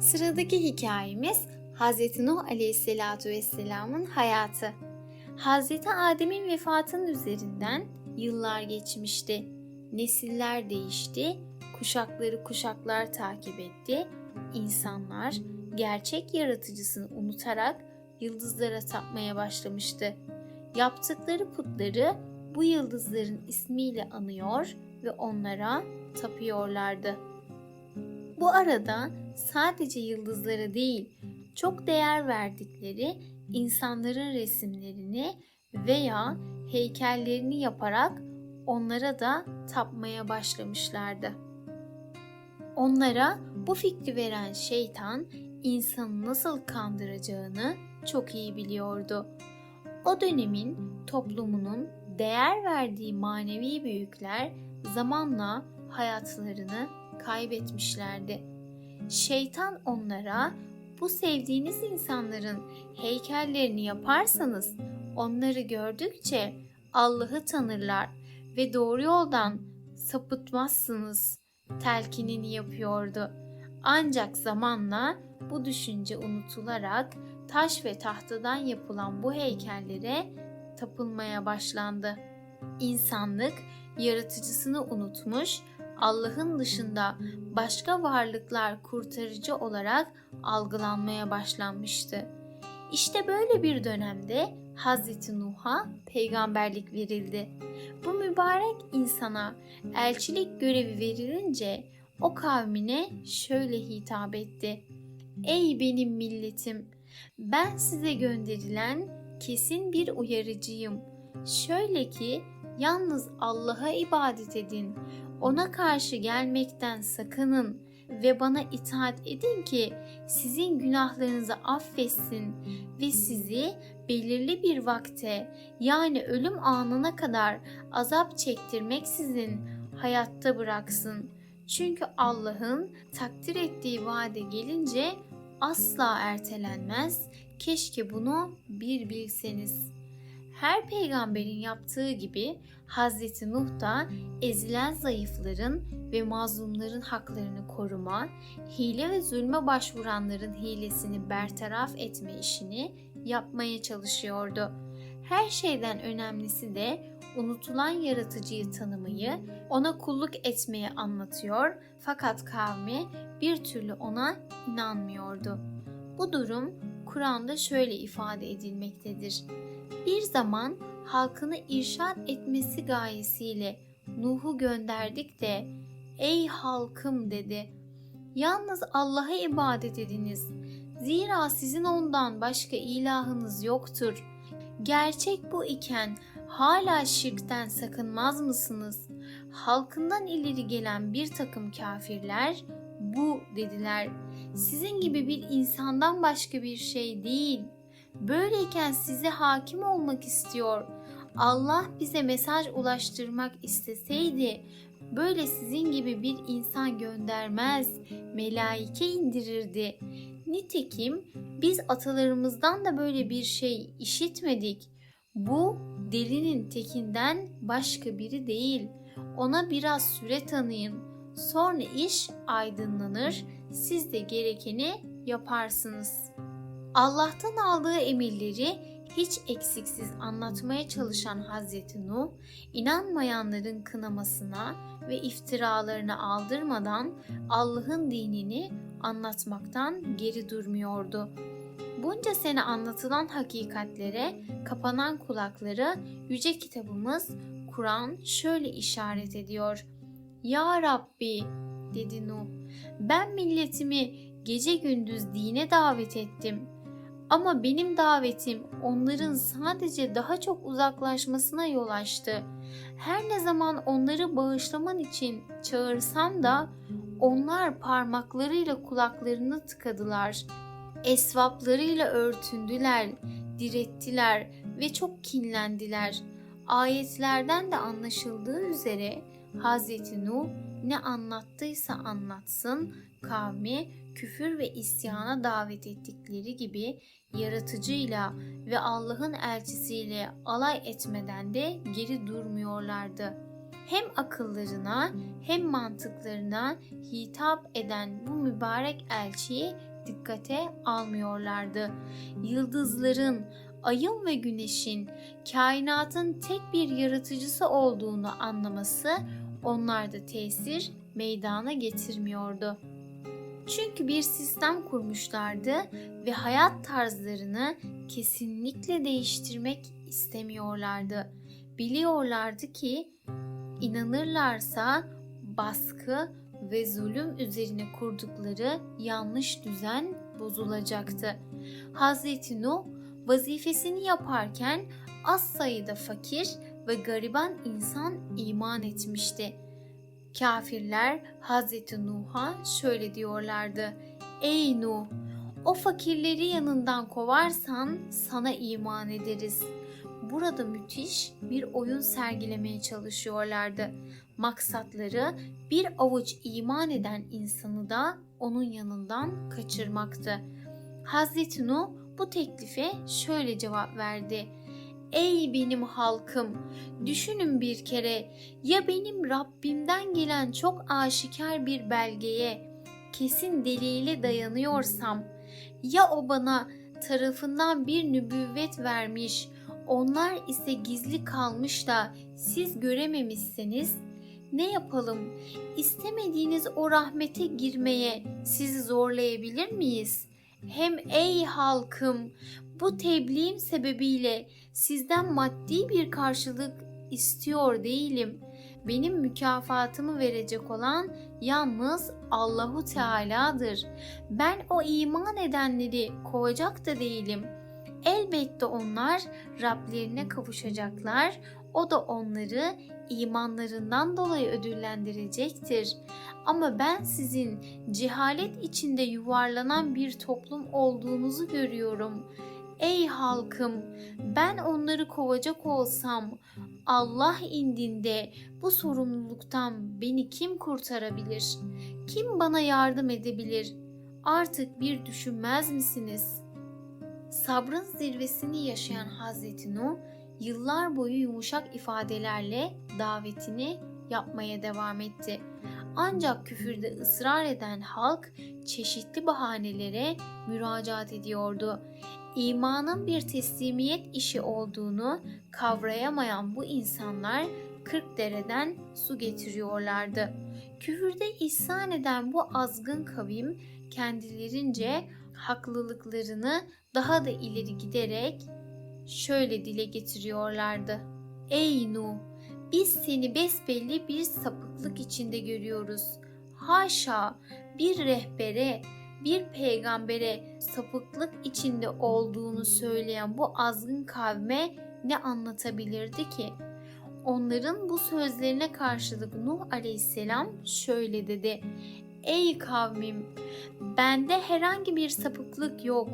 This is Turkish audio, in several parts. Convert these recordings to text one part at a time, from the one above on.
Sıradaki hikayemiz Hz. Nuh Aleyhisselatu Vesselam'ın hayatı. Hz. Adem'in vefatının üzerinden yıllar geçmişti. Nesiller değişti, kuşakları kuşaklar takip etti. İnsanlar gerçek yaratıcısını unutarak yıldızlara tapmaya başlamıştı. Yaptıkları putları bu yıldızların ismiyle anıyor ve onlara tapıyorlardı. Bu arada sadece yıldızlara değil, çok değer verdikleri insanların resimlerini veya heykellerini yaparak onlara da tapmaya başlamışlardı. Onlara bu fikri veren şeytan insanı nasıl kandıracağını çok iyi biliyordu. O dönemin toplumunun değer verdiği manevi büyükler zamanla hayatlarını kaybetmişlerdi. Şeytan onlara bu sevdiğiniz insanların heykellerini yaparsanız onları gördükçe Allah'ı tanırlar ve doğru yoldan sapıtmazsınız telkinini yapıyordu. Ancak zamanla bu düşünce unutularak taş ve tahtadan yapılan bu heykellere tapılmaya başlandı. İnsanlık yaratıcısını unutmuş, Allah'ın dışında başka varlıklar kurtarıcı olarak algılanmaya başlanmıştı. İşte böyle bir dönemde Hazreti Nuh'a peygamberlik verildi. Bu mübarek insana elçilik görevi verilince o kavmine şöyle hitap etti. Ey benim milletim! Ben size gönderilen kesin bir uyarıcıyım. Şöyle ki yalnız Allah'a ibadet edin. Ona karşı gelmekten sakının ve bana itaat edin ki sizin günahlarınızı affetsin ve sizi belirli bir vakte yani ölüm anına kadar azap çektirmeksizin hayatta bıraksın. Çünkü Allah'ın takdir ettiği vade gelince asla ertelenmez. Keşke bunu bir bilseniz. Her peygamberin yaptığı gibi Hazreti Nuh da ezilen zayıfların ve mazlumların haklarını koruma, hile ve zulme başvuranların hilesini bertaraf etme işini yapmaya çalışıyordu. Her şeyden önemlisi de unutulan yaratıcıyı tanımayı, ona kulluk etmeyi anlatıyor fakat kavmi bir türlü ona inanmıyordu. Bu durum Kur'an'da şöyle ifade edilmektedir. Bir zaman halkını irşad etmesi gayesiyle Nuh'u gönderdik de ey halkım dedi. Yalnız Allah'a ibadet ediniz. Zira sizin ondan başka ilahınız yoktur. Gerçek bu iken hala şirkten sakınmaz mısınız? Halkından ileri gelen bir takım kafirler bu dediler. Sizin gibi bir insandan başka bir şey değil. Böyleyken size hakim olmak istiyor. Allah bize mesaj ulaştırmak isteseydi böyle sizin gibi bir insan göndermez, melaike indirirdi. Nitekim biz atalarımızdan da böyle bir şey işitmedik. Bu delinin tekinden başka biri değil. Ona biraz süre tanıyın. Sonra iş aydınlanır. Siz de gerekeni yaparsınız. Allah'tan aldığı emirleri hiç eksiksiz anlatmaya çalışan Hazreti Nuh, inanmayanların kınamasına ve iftiralarına aldırmadan Allah'ın dinini anlatmaktan geri durmuyordu. Bunca sene anlatılan hakikatlere kapanan kulakları yüce kitabımız Kur'an şöyle işaret ediyor. Ya Rabbi dedi Nuh ben milletimi gece gündüz dine davet ettim. Ama benim davetim onların sadece daha çok uzaklaşmasına yol açtı. Her ne zaman onları bağışlaman için çağırsam da onlar parmaklarıyla kulaklarını tıkadılar. Esvaplarıyla örtündüler, direttiler ve çok kinlendiler. Ayetlerden de anlaşıldığı üzere Hazreti Nuh ne anlattıysa anlatsın kavmi küfür ve isyana davet ettikleri gibi yaratıcıyla ve Allah'ın elçisiyle alay etmeden de geri durmuyorlardı. hem akıllarına hem mantıklarına hitap eden bu mübarek elçiyi dikkate almıyorlardı. Yıldızların, ayın ve güneşin kainatın tek bir yaratıcısı olduğunu anlaması onlarda tesir meydana getirmiyordu. Çünkü bir sistem kurmuşlardı ve hayat tarzlarını kesinlikle değiştirmek istemiyorlardı. Biliyorlardı ki inanırlarsa baskı ve zulüm üzerine kurdukları yanlış düzen bozulacaktı. Hazreti Nuh vazifesini yaparken az sayıda fakir ve gariban insan iman etmişti. Kafirler Hazreti Nuh'a şöyle diyorlardı. Ey Nuh! O fakirleri yanından kovarsan sana iman ederiz. Burada müthiş bir oyun sergilemeye çalışıyorlardı. Maksatları bir avuç iman eden insanı da onun yanından kaçırmaktı. Hazreti Nuh bu teklife şöyle cevap verdi. Ey benim halkım, düşünün bir kere ya benim Rabbimden gelen çok aşikar bir belgeye, kesin delile dayanıyorsam, ya o bana tarafından bir nübüvvet vermiş, onlar ise gizli kalmış da siz görememişseniz ne yapalım? İstemediğiniz o rahmete girmeye sizi zorlayabilir miyiz? Hem ey halkım bu tebliğim sebebiyle sizden maddi bir karşılık istiyor değilim. Benim mükafatımı verecek olan yalnız Allahu Teala'dır. Ben o iman edenleri kovacak da değilim. Elbette onlar Rablerine kavuşacaklar. O da onları imanlarından dolayı ödüllendirecektir. Ama ben sizin cehalet içinde yuvarlanan bir toplum olduğunuzu görüyorum. Ey halkım, ben onları kovacak olsam Allah indinde bu sorumluluktan beni kim kurtarabilir? Kim bana yardım edebilir? Artık bir düşünmez misiniz? Sabrın zirvesini yaşayan Hazreti Nuh yıllar boyu yumuşak ifadelerle davetini yapmaya devam etti. Ancak küfürde ısrar eden halk çeşitli bahanelere müracaat ediyordu. İmanın bir teslimiyet işi olduğunu kavrayamayan bu insanlar kırk dereden su getiriyorlardı. Küfürde ihsan eden bu azgın kavim kendilerince haklılıklarını daha da ileri giderek şöyle dile getiriyorlardı. Ey Nuh! Biz seni besbelli bir sapıklık içinde görüyoruz. Haşa bir rehbere, bir peygambere sapıklık içinde olduğunu söyleyen bu azgın kavme ne anlatabilirdi ki? Onların bu sözlerine karşılık Nuh aleyhisselam şöyle dedi. Ey kavmim, bende herhangi bir sapıklık yok.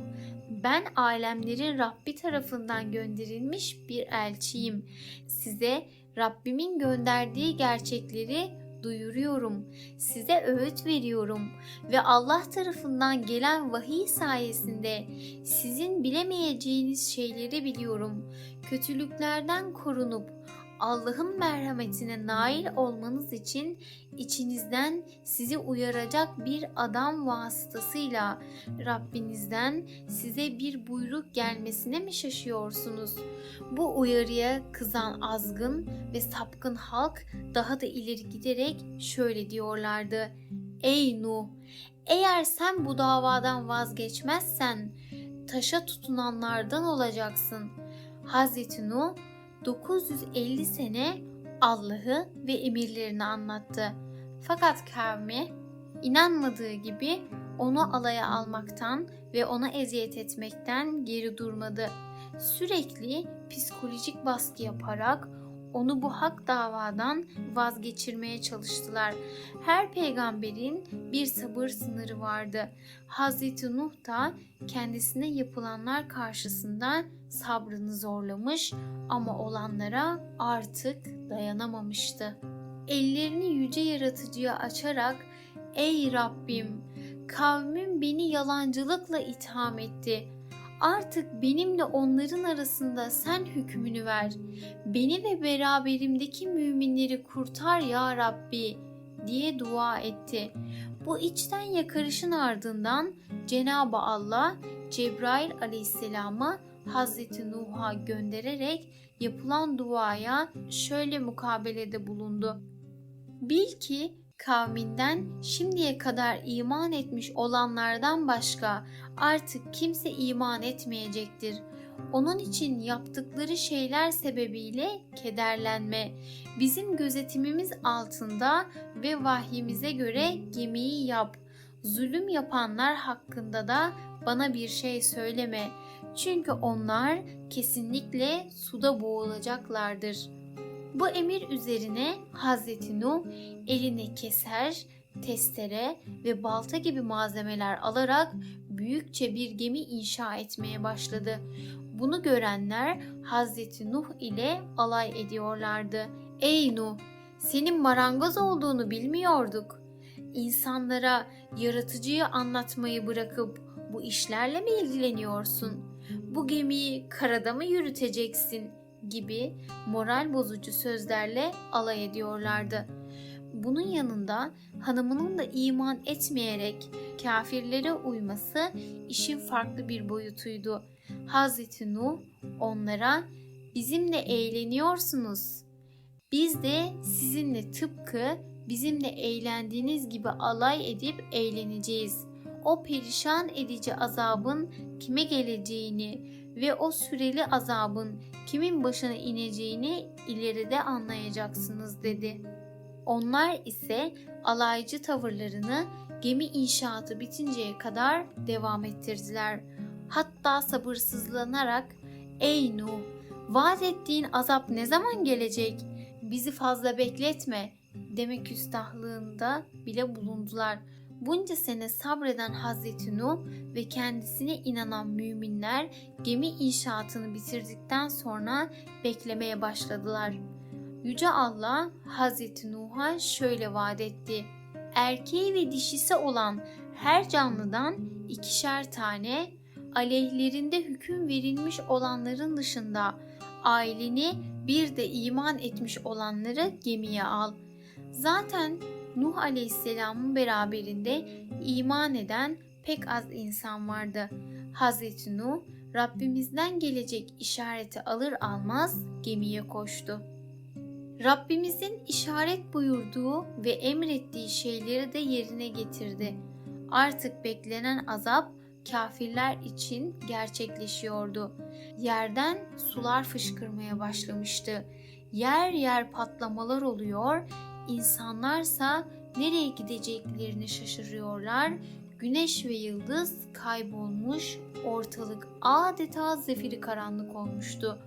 Ben alemlerin Rabbi tarafından gönderilmiş bir elçiyim. Size Rabbimin gönderdiği gerçekleri duyuruyorum. Size öğüt veriyorum ve Allah tarafından gelen vahiy sayesinde sizin bilemeyeceğiniz şeyleri biliyorum. Kötülüklerden korunup Allah'ın merhametine nail olmanız için içinizden sizi uyaracak bir adam vasıtasıyla Rabbinizden size bir buyruk gelmesine mi şaşıyorsunuz? Bu uyarıya kızan azgın ve sapkın halk daha da ileri giderek şöyle diyorlardı. Ey Nuh! Eğer sen bu davadan vazgeçmezsen taşa tutunanlardan olacaksın. Hazreti Nuh 950 sene Allah'ı ve emirlerini anlattı. Fakat kavmi inanmadığı gibi onu alaya almaktan ve ona eziyet etmekten geri durmadı. Sürekli psikolojik baskı yaparak onu bu hak davadan vazgeçirmeye çalıştılar. Her peygamberin bir sabır sınırı vardı. Hazreti Nuh da kendisine yapılanlar karşısında sabrını zorlamış ama olanlara artık dayanamamıştı. Ellerini yüce yaratıcıya açarak "Ey Rabbim, kavmim beni yalancılıkla itham etti. Artık benimle onların arasında sen hükmünü ver. Beni ve beraberimdeki müminleri kurtar ya Rabbi diye dua etti. Bu içten yakarışın ardından Cenab-ı Allah Cebrail aleyhisselamı Hazreti Nuh'a göndererek yapılan duaya şöyle mukabelede bulundu. Bil ki kavminden şimdiye kadar iman etmiş olanlardan başka artık kimse iman etmeyecektir. Onun için yaptıkları şeyler sebebiyle kederlenme. Bizim gözetimimiz altında ve vahyimize göre gemiyi yap. Zulüm yapanlar hakkında da bana bir şey söyleme. Çünkü onlar kesinlikle suda boğulacaklardır.'' Bu emir üzerine Hazreti Nuh eline keser, testere ve balta gibi malzemeler alarak büyükçe bir gemi inşa etmeye başladı. Bunu görenler Hazreti Nuh ile alay ediyorlardı. Ey Nuh, senin marangoz olduğunu bilmiyorduk. İnsanlara yaratıcıyı anlatmayı bırakıp bu işlerle mi ilgileniyorsun? Bu gemiyi karada mı yürüteceksin?'' Gibi moral bozucu sözlerle alay ediyorlardı. Bunun yanında hanımının da iman etmeyerek kafirlere uyması işin farklı bir boyutuydu. Hazreti Nuh onlara bizimle eğleniyorsunuz. Biz de sizinle tıpkı bizimle eğlendiğiniz gibi alay edip eğleneceğiz. O perişan edici azabın kime geleceğini ve o süreli azabın kimin başına ineceğini ileride anlayacaksınız dedi. Onlar ise alaycı tavırlarını gemi inşaatı bitinceye kadar devam ettirdiler. Hatta sabırsızlanarak "Ey Nuh, vaat ettiğin azap ne zaman gelecek? Bizi fazla bekletme." demek küstahlığında bile bulundular. Bunca sene sabreden Hazreti Nuh ve kendisine inanan müminler gemi inşaatını bitirdikten sonra beklemeye başladılar. Yüce Allah Hazreti Nuh'a şöyle vaat etti. Erkeği ve dişisi olan her canlıdan ikişer tane aleyhlerinde hüküm verilmiş olanların dışında aileni bir de iman etmiş olanları gemiye al. Zaten Nuh Aleyhisselam'ın beraberinde iman eden pek az insan vardı. Hazreti Nuh Rabbimizden gelecek işareti alır almaz gemiye koştu. Rabbimizin işaret buyurduğu ve emrettiği şeyleri de yerine getirdi. Artık beklenen azap kafirler için gerçekleşiyordu. Yerden sular fışkırmaya başlamıştı. Yer yer patlamalar oluyor, İnsanlarsa nereye gideceklerini şaşırıyorlar. Güneş ve yıldız kaybolmuş, ortalık adeta zefiri karanlık olmuştu.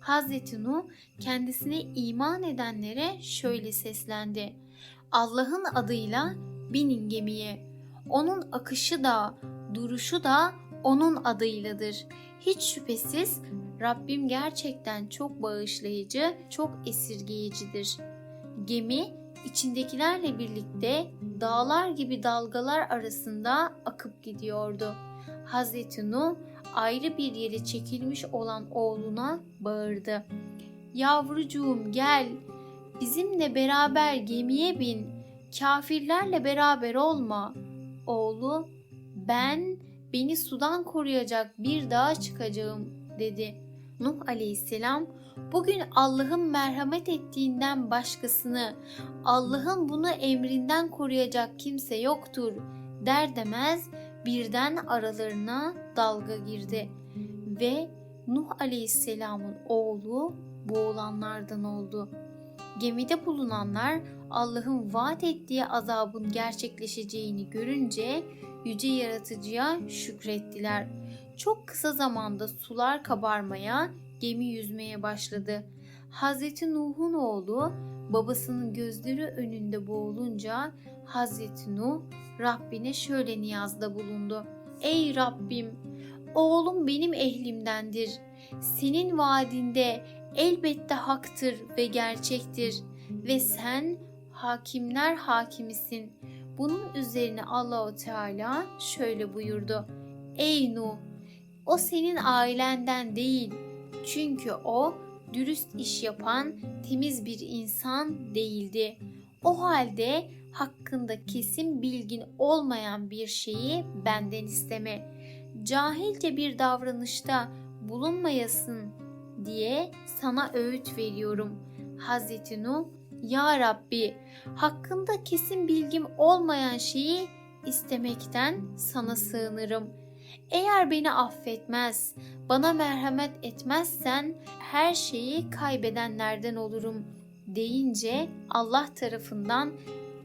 Hazreti Nuh kendisine iman edenlere şöyle seslendi. Allah'ın adıyla binin gemiye. Onun akışı da, duruşu da onun adıyladır. Hiç şüphesiz Rabbim gerçekten çok bağışlayıcı, çok esirgeyicidir.'' Gemi içindekilerle birlikte dağlar gibi dalgalar arasında akıp gidiyordu. Hazreti Nuh ayrı bir yere çekilmiş olan oğluna bağırdı. Yavrucuğum gel, bizimle beraber gemiye bin, kafirlerle beraber olma. Oğlu, ben beni sudan koruyacak bir dağa çıkacağım dedi.'' Nuh aleyhisselam bugün Allah'ın merhamet ettiğinden başkasını Allah'ın bunu emrinden koruyacak kimse yoktur der demez birden aralarına dalga girdi ve Nuh aleyhisselamın oğlu boğulanlardan oldu. Gemide bulunanlar Allah'ın vaat ettiği azabın gerçekleşeceğini görünce yüce yaratıcıya şükrettiler. Çok kısa zamanda sular kabarmaya, gemi yüzmeye başladı. Hazreti Nuh'un oğlu babasının gözleri önünde boğulunca Hazreti Nuh Rabbine şöyle niyazda bulundu. Ey Rabbim, oğlum benim ehlimdendir. Senin vaadinde elbette haktır ve gerçektir ve sen hakimler hakimisin. Bunun üzerine Allahu Teala şöyle buyurdu. Ey Nuh, O senin ailenden değil. Çünkü o dürüst iş yapan temiz bir insan değildi. O halde hakkında kesin bilgin olmayan bir şeyi benden isteme. Cahilce bir davranışta bulunmayasın diye sana öğüt veriyorum. Hazreti Nuh, Ya Rabbi, hakkında kesin bilgim olmayan şeyi istemekten sana sığınırım. Eğer beni affetmez, bana merhamet etmezsen her şeyi kaybedenlerden olurum deyince Allah tarafından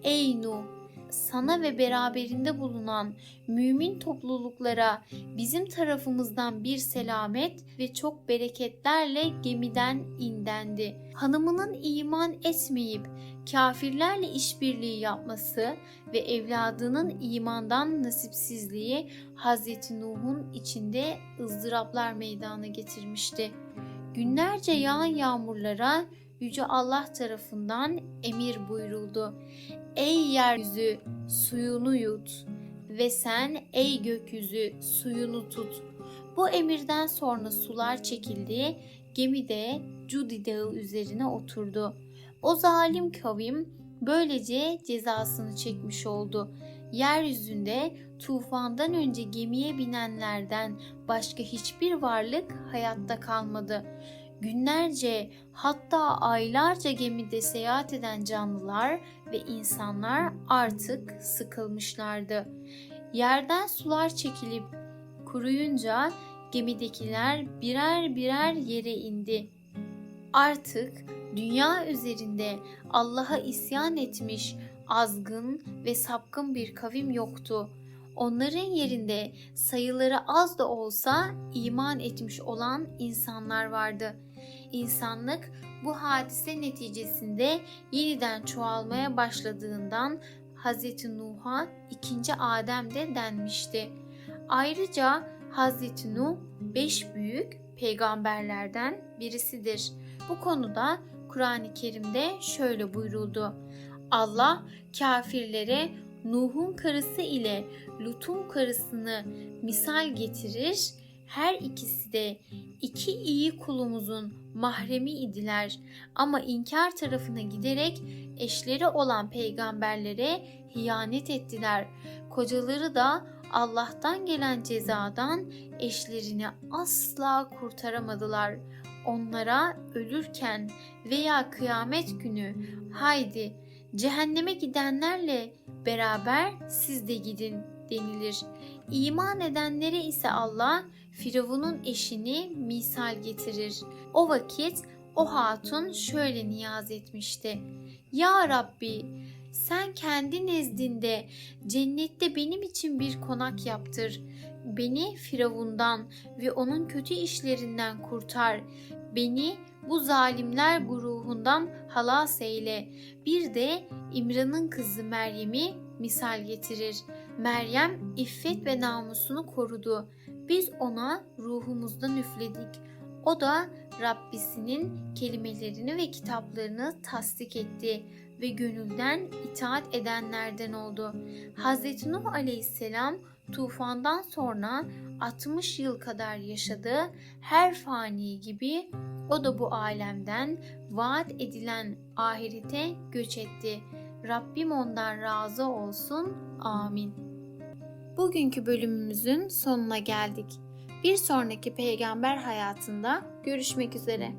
Ey Nuh sana ve beraberinde bulunan mümin topluluklara bizim tarafımızdan bir selamet ve çok bereketlerle gemiden indendi. Hanımının iman etmeyip kafirlerle işbirliği yapması ve evladının imandan nasipsizliği Hazreti Nuh'un içinde ızdıraplar meydana getirmişti. Günlerce yağan yağmurlara Yüce Allah tarafından emir buyuruldu. Ey yeryüzü suyunu yut ve sen ey gökyüzü suyunu tut. Bu emirden sonra sular çekildi, gemi de Cudi dağı üzerine oturdu. O zalim kavim böylece cezasını çekmiş oldu. Yeryüzünde tufandan önce gemiye binenlerden başka hiçbir varlık hayatta kalmadı. Günlerce hatta aylarca gemide seyahat eden canlılar ve insanlar artık sıkılmışlardı. Yerden sular çekilip kuruyunca gemidekiler birer birer yere indi. Artık dünya üzerinde Allah'a isyan etmiş azgın ve sapkın bir kavim yoktu. Onların yerinde sayıları az da olsa iman etmiş olan insanlar vardı. İnsanlık bu hadise neticesinde yeniden çoğalmaya başladığından Hz. Nuh'a ikinci Adem de denmişti. Ayrıca Hz. Nuh beş büyük peygamberlerden birisidir. Bu konuda Kur'an-ı Kerim'de şöyle buyuruldu. Allah kafirlere Nuh'un karısı ile Lut'un karısını misal getirir. Her ikisi de iki iyi kulumuzun mahremi idiler ama inkar tarafına giderek eşleri olan peygamberlere hiyanet ettiler. Kocaları da Allah'tan gelen cezadan eşlerini asla kurtaramadılar. Onlara ölürken veya kıyamet günü haydi cehenneme gidenlerle beraber siz de gidin denilir. İman edenlere ise Allah Firavun'un eşini misal getirir. O vakit o hatun şöyle niyaz etmişti. Ya Rabbi sen kendi nezdinde cennette benim için bir konak yaptır. Beni Firavundan ve onun kötü işlerinden kurtar. Beni bu zalimler guruhundan halas eyle. Bir de İmran'ın kızı Meryem'i misal getirir. Meryem iffet ve namusunu korudu. Biz ona ruhumuzdan üfledik. O da Rabbisinin kelimelerini ve kitaplarını tasdik etti ve gönülden itaat edenlerden oldu. Hz. Nuh aleyhisselam tufandan sonra 60 yıl kadar yaşadı. Her fani gibi o da bu alemden vaat edilen ahirete göç etti. Rabbim ondan razı olsun. Amin. Bugünkü bölümümüzün sonuna geldik. Bir sonraki peygamber hayatında görüşmek üzere.